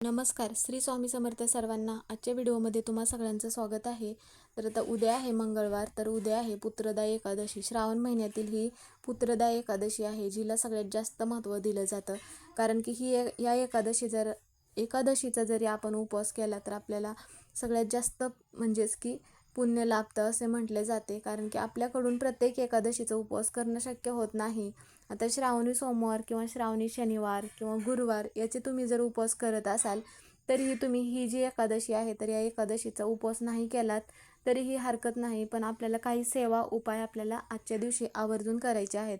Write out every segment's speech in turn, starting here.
नमस्कार श्री स्वामी समर्थ सर्वांना आजच्या व्हिडिओमध्ये तुम्हा सगळ्यांचं स्वागत आहे. तर आता उद्या आहे मंगळवार तर उद्या आहे पुत्रदा एकादशी. श्रावण महिन्यातील ही पुत्रदा एकादशी आहे जिला सगळ्यात जास्त महत्त्व दिलं जातं. कारण की ही या एकादशी जर एकादशीचा जरी आपण उपवास केला तर आपल्याला सगळ्यात जास्त म्हणजेच की पुण्य लाभतं असे म्हटले जाते. कारण की आपल्याकडून प्रत्येक एकादशीचा उपवास करणं शक्य होत नाही. आता श्रावणी सोमवार किंवा श्रावणी शनिवार किंवा गुरुवार याचे तुम्ही जर उपवास करत असाल तरीही तुम्ही ही जी एकादशी आहे तर या एकादशीचा उपवास नाही केलात तरीही हरकत नाही. पण आपल्याला काही सेवा उपाय आपल्याला आजच्या दिवशी आवर्जून करायचे आहेत.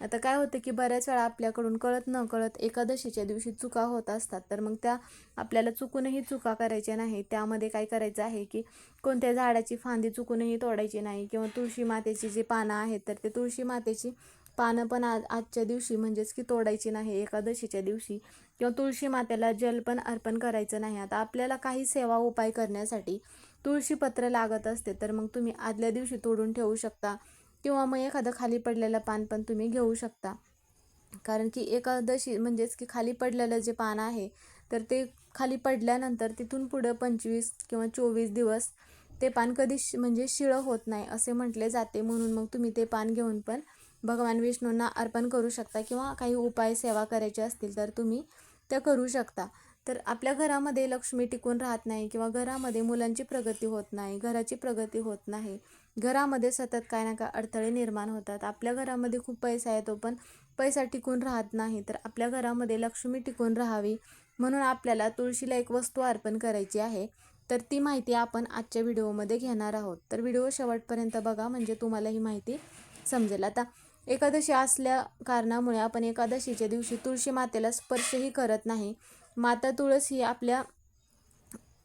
आता काय होतं की बऱ्याच वेळा आपल्याकडून कळत न कळत एकादशीच्या दिवशी चुका होत असतात. तर मग त्या आपल्याला चुकूनही चुका करायच्या नाही त्यामध्ये काय करायचं आहे की कोणत्या झाडाची फांदी चुकूनही तोडायची नाही किंवा तुळशी मातेची जी पानं आहेत तर ते तुळशी मातेची पानं पण आज आजच्या दिवशी म्हणजेच की तोडायची नाही एकादशीच्या दिवशी. किंवा तुळशी मातेला जल पण अर्पण करायचं नाही. आता आपल्याला काही सेवा उपाय करण्यासाठी तुळशीपत्र लागत असते तर मग तुम्ही आदल्या दिवशी तोडून ठेवू शकता. किंवा मग एखादं खाली पडलेलं पान पण तुम्ही घेऊ शकता. कारण की एकादशी म्हणजेच की खाली पडलेलं जे पान आहे तर ते खाली पडल्यानंतर तिथून पुढं पंचवीस किंवा चोवीस दिवस ते पान कधी म्हणजे शिळं होत नाही असे म्हटले जाते. म्हणून मग तुम्ही ते पान घेऊन पण भगवान विष्णूंना अर्पण करू शकता किंवा काही उपाय सेवा करायचे असतील तर तुम्ही त्या करू शकता. तर आपल्या घरामध्ये लक्ष्मी टिकून राहत नाही किंवा घरामध्ये मुलांची प्रगती होत नाही घराची प्रगती होत नाही. घरामध्ये सतत काय ना काय अडथळे निर्माण होतात. आपल्या घरामध्ये खूप पैसा येतो पण पैसा टिकून राहत नाही. तर आपल्या घरामध्ये लक्ष्मी टिकून राहावी म्हणून आपल्याला तुळशीला एक वस्तू अर्पण करायची आहे. तर ती माहिती आपण आजच्या व्हिडिओमध्ये घेणार आहोत. तर व्हिडिओ शेवटपर्यंत बघा म्हणजे तुम्हाला ही माहिती समजेल. आता एकादशी असल्या कारणामुळे आपण एकादशीच्या दिवशी तुळशी मातेला स्पर्शही करत नाही. माता तुळस ही आपल्या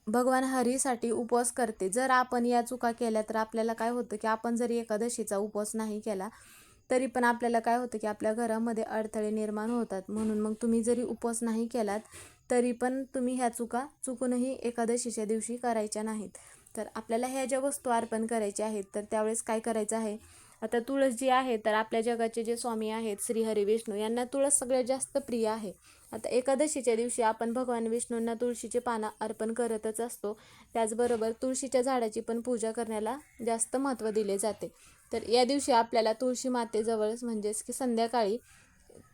भगवान हरीसाठी उपवास करते. जर आपण या चुका केल्या तर आपल्याला काय होतं की आपण जरी एकादशीचा उपवास नाही केला तरी पण आपल्याला काय होतं की आपल्या घरामध्ये अडथळे निर्माण होतात. म्हणून मग तुम्ही जरी उपवास नाही केलात तरी पण तुम्ही ह्या चुका चुकूनही एकादशीच्या दिवशी करायच्या नाहीत. तर आपल्याला ह्या ज्या वस्तू अर्पण करायच्या आहेत तर त्यावेळेस काय करायचं आहे? आता तुळस जी आहे तर आपल्या जगाचे जे स्वामी आहेत श्री हरी विष्णू यांना तुळस सगळ्यात जास्त प्रिय आहे. आता एकादशीच्या दिवशी आपण भगवान विष्णूंना तुळशीचे पानं अर्पण करतच असतो. त्याचबरोबर तुळशीच्या झाडाची पण पूजा करण्याला जास्त महत्त्व दिले जाते. तर या दिवशी आपल्याला तुळशी मातेजवळच म्हणजेच की संध्याकाळी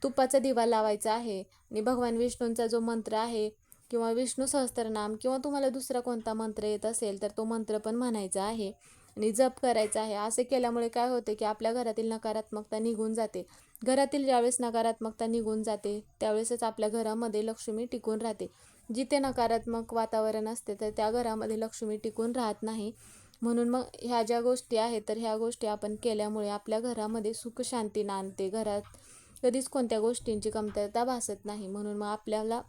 तुपाचा दिवा लावायचा आहे. आणि भगवान विष्णूंचा जो मंत्र आहे किंवा विष्णू सहस्त्रनाम किंवा तुम्हाला दुसरा कोणता मंत्र येत असेल तर तो मंत्र पण म्हणायचा आहे. आणि जप करायचा आहे. असे केल्यामुळे काय होते की आपल्या घरातील नकारात्मकता निघून जाते. घरातील ज्यावेळेस नकारात्मकता निघून जाते त्यावेळेसच आपल्या घरामध्ये लक्ष्मी टिकून राहते. जिथे नकारात्मक वातावरण असते तर त्या घरामध्ये लक्ष्मी टिकून राहत नाही. म्हणून मग ह्या ज्या गोष्टी आहेत तर ह्या गोष्टी आपण केल्यामुळे आपल्या घरामध्ये सुख शांती नांदते घरात कधीच कोणत्या गोष्टींची कमतरता भासत नाही. म्हणून मग आपल्याला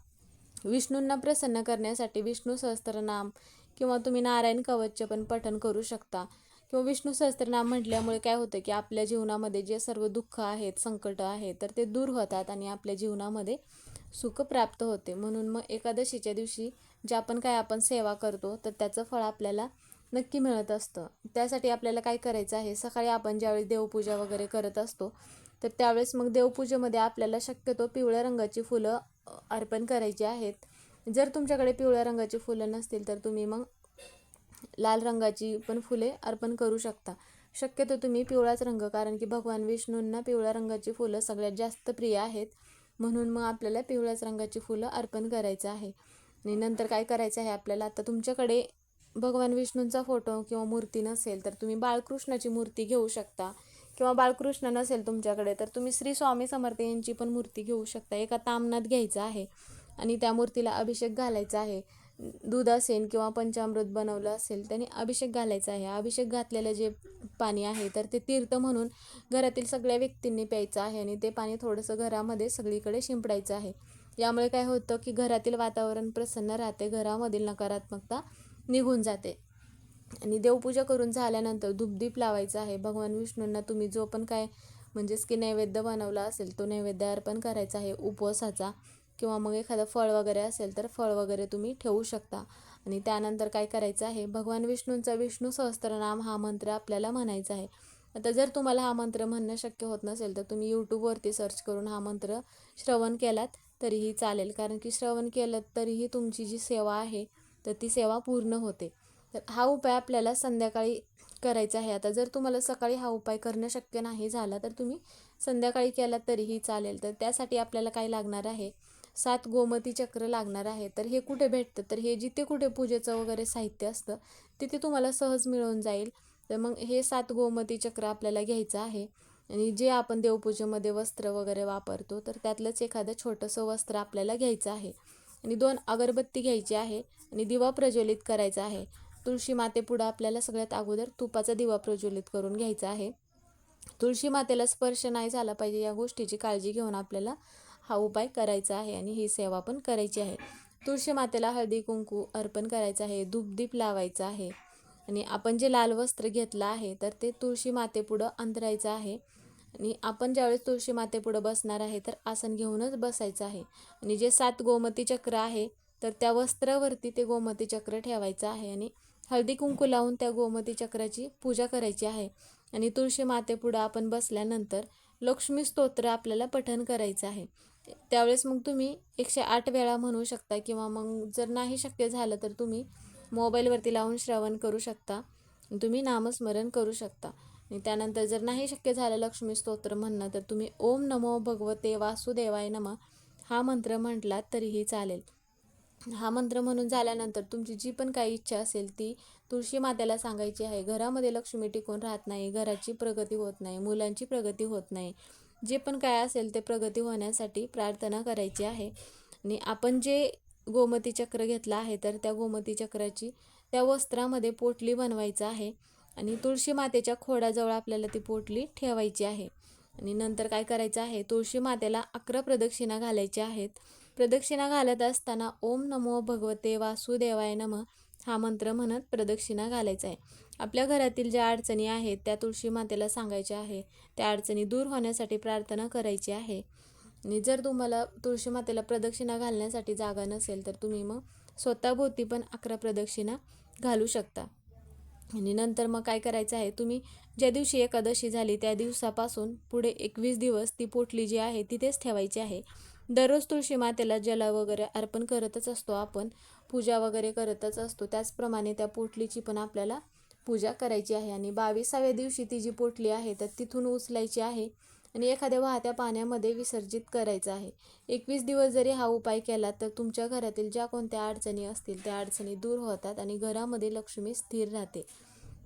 विष्णूंना प्रसन्न करण्यासाठी विष्णू सहस्त्रनाम किंवा तुम्ही नारायण कवचचे पण पठण करू शकता. किंवा विष्णू सहस्त्रनाम म्हटल्यामुळे काय होतं की आपल्या जीवनामध्ये जे सर्व दुःख आहेत संकट आहेत तर ते दूर होतात आणि आपल्या जीवनामध्ये सुख प्राप्त होते. म्हणून मग एकादशीच्या दिवशी जे आपण काय आपण सेवा करतो तर त्याचं फळ आपल्याला नक्की मिळत असतं. त्यासाठी आपल्याला काय करायचं आहे? सकाळी आपण ज्यावेळी देवपूजा वगैरे करत असतो तर त्यावेळेस मग देवपूजेमध्ये आपल्याला शक्यतो पिवळ्या रंगाची फुलं अर्पण करायची आहेत. जर तुमच्याकडे पिवळ्या रंगाची फुलं नसतील तर तुम्ही मग लाल रंगाची पण फुले अर्पण करू शकता. शक्यतो तुम्ही पिवळाच रंग कारण की भगवान विष्णूंना पिवळ्या रंगाची फुलं सगळ्यात जास्त प्रिय आहेत. म्हणून मग आपल्याला पिवळ्याच रंगाची फुलं अर्पण करायचं आहे. आणि नंतर काय करायचं आहे आपल्याला? आता तुमच्याकडे भगवान विष्णूंचा फोटो किंवा मूर्ती नसेल तर तुम्ही बाळकृष्णाची मूर्ती घेऊ शकता. किंवा बाळकृष्ण नसेल तुमच्याकडे तर तुम्ही श्री स्वामी समर्थ यांची पण मूर्ती घेऊ शकता. एका तामनात घ्यायचं आहे. आणि त्या मूर्तीला अभिषेक घालायचा आहे. दूध असेल किंवा पंचामृत बनवलं असेल त्याने अभिषेक घालायचा आहे. अभिषेक घातलेलं जे पाणी आहे तर ते तीर्थ म्हणून घरातील सगळ्या व्यक्तींनी प्यायचं आहे आणि ते पाणी थोडंसं घरामध्ये सगळीकडे शिंपडायचं आहे. यामुळे काय होतं की घरातील वातावरण प्रसन्न राहते घरामधील नकारात्मकता निघून जाते. आणि देवपूजा करून झाल्यानंतर धूपदीप लावायचा आहे. भगवान विष्णूंना तुम्ही जो पण काय म्हणजेच की नैवेद्य बनवला असेल तो नैवेद्य अर्पण करायचा आहे उपवासाचा. किंवा मग एखादं फळ वगैरे असेल तर फळ वगैरे तुम्ही ठेवू शकता. आणि त्यानंतर काय करायचं आहे भगवान विष्णूंचा विष्णू सहस्त्रनाम हा मंत्र आपल्याला म्हणायचा आहे. आता जर तुम्हाला हा मंत्र म्हणणं शक्य होत नसेल तर तुम्ही यूट्यूबवरती सर्च करून हा मंत्र श्रवण केलात तरीही चालेल. कारण की श्रवण केलं तरीही तुमची जी सेवा आहे तर ती सेवा पूर्ण होते. तर हा उपाय आपल्याला संध्याकाळी करायचा आहे. आता जर तुम्हाला सकाळी हा उपाय करणं शक्य नाही झाला तर तुम्ही संध्याकाळी केला तरीही चालेल. तर त्यासाठी आपल्याला काय लागणार आहे? सात गोमती चक्र लागणार आहे. तर हे कुठे भेटतं? तर हे जिथे कुठे पूजेचं वगैरे साहित्य असतं तिथे तुम्हाला सहज मिळून जाईल. तर मग हे सात गोमती चक्र आपल्याला घ्यायचं आहे. आणि जे आपण देवपूजेमध्ये वस्त्र वगैरे वापरतो तर त्यातलंच एखादं छोटंसं वस्त्र आपल्याला घ्यायचं आहे. आणि दोन अगरबत्ती घ्यायची आहे आणि दिवा प्रज्वलित करायचा आहे. तुळशी मातेपुढं आपल्याला सगळ्यात अगोदर तुपाचा दिवा प्रज्वलित करून घ्यायचा आहे. तुळशी मातेला स्पर्श नाही झाला पाहिजे या गोष्टीची काळजी घेऊन आपल्याला हा उपाय करायचा आहे आणि ही सेवा पण करायची आहे. तुळशी मातेला हळदी कुंकू अर्पण करायचं आहे धूपदीप लावायचं आहे आणि आपण जे लाल वस्त्र घेतलं आहे तर ते तुळशी मातेपुढं अंतरायचं आहे. आणि आपण ज्यावेळेस तुळशी मातेपुढं बसणार आहे तर आसन घेऊनच बसायचं आहे. आणि जे सात गोमती चक्र आहे तर त्या वस्त्रावरती ते गोमती चक्र ठेवायचं आहे आणि हळदी कुंकू लावून त्या गोमती चक्राची पूजा करायची आहे. आणि तुळशी मातेपुढं आपण बसल्यानंतर लक्ष्मी स्तोत्र आपल्याला पठण करायचं आहे. त्यावेळेस मग तुम्ही एकशे आठ वेळा म्हणू शकता किंवा मग जर नाही शक्य झालं तर तुम्ही मोबाईलवरती लावून श्रवण करू शकता. तुम्ही नामस्मरण करू शकता. आणि त्यानंतर जर नाही शक्य झालं लक्ष्मी स्तोत्र म्हणणं तर तुम्ही ओम नमो भगवते वासुदेवाय नम हा मंत्र म्हटलात तरीही चालेल. हा मंत्र म्हणून झाल्यानंतर तुमची जी पण काही इच्छा असेल ती तुळशी मातेला सांगायची आहे. घरामध्ये लक्ष्मी टिकून राहत नाही घराची प्रगती होत नाही मुलांची प्रगती होत नाही जे पण काय असेल ते प्रगती होण्यासाठी प्रार्थना करायची आहे. आणि आपण जे गोमती चक्र घेतलं आहे तर त्या गोमती चक्राची त्या वस्त्रामध्ये पोटली बनवायचं आहे. आणि तुळशी मातेच्या खोडाजवळ आपल्याला ती पोटली ठेवायची आहे. आणि नंतर काय करायचं आहे? तुळशी मातेला अकरा प्रदक्षिणा घालायच्या आहेत. प्रदक्षिणा घालत असताना ओम नमो भगवते वासुदेवाय नम हा मंत्र म्हणत प्रदक्षिणा घालायचा आहे. आपल्या घरातील ज्या अडचणी आहेत त्या तुळशी मातेला सांगायच्या आहे. त्या अडचणी दूर होण्यासाठी प्रार्थना करायची आहे. आणि जर तुम्हाला तुळशी मातेला प्रदक्षिणा घालण्यासाठी जागा नसेल तर तुम्ही मग स्वतःभोवती पण अकरा प्रदक्षिणा घालू शकता. आणि नंतर मग काय करायचं आहे तुम्ही ज्या दिवशी एकादशी झाली त्या दिवसापासून पुढे एकवीस दिवस ती पोटली जी आहे तिथेच ठेवायची आहे. दररोज तुळशी मातेला जला वगैरे अर्पण करतच असतो आपण पूजा वगैरे करतच असतो. त्याचप्रमाणे त्या पोटलीची पण आपल्याला पूजा करायची आहे आणि बावीसाव्या दिवशी ती जी पोटली आहे तर तिथून उचलायची आहे आणि एखाद्या वाहत्या पाण्यामध्ये विसर्जित करायचं आहे. एकवीस दिवस जरी हा उपाय केला तर तुमच्या घरातील ज्या कोणत्या अडचणी असतील त्या अडचणी दूर होतात आणि घरामध्ये लक्ष्मी स्थिर राहते.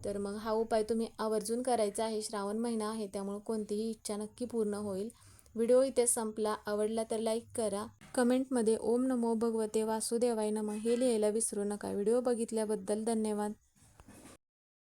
तर मग हा उपाय तुम्ही आवर्जून करायचा आहे श्रावण महिना आहे त्यामुळे कोणतीही इच्छा नक्की पूर्ण होईल. व्हिडिओ इथे संपला. आवडला तर लाईक करा. कमेंटमध्ये ओम नमो भगवते वासुदेवाय नम हे लिहायला विसरू नका. व्हिडिओ बघितल्याबद्दल धन्यवाद.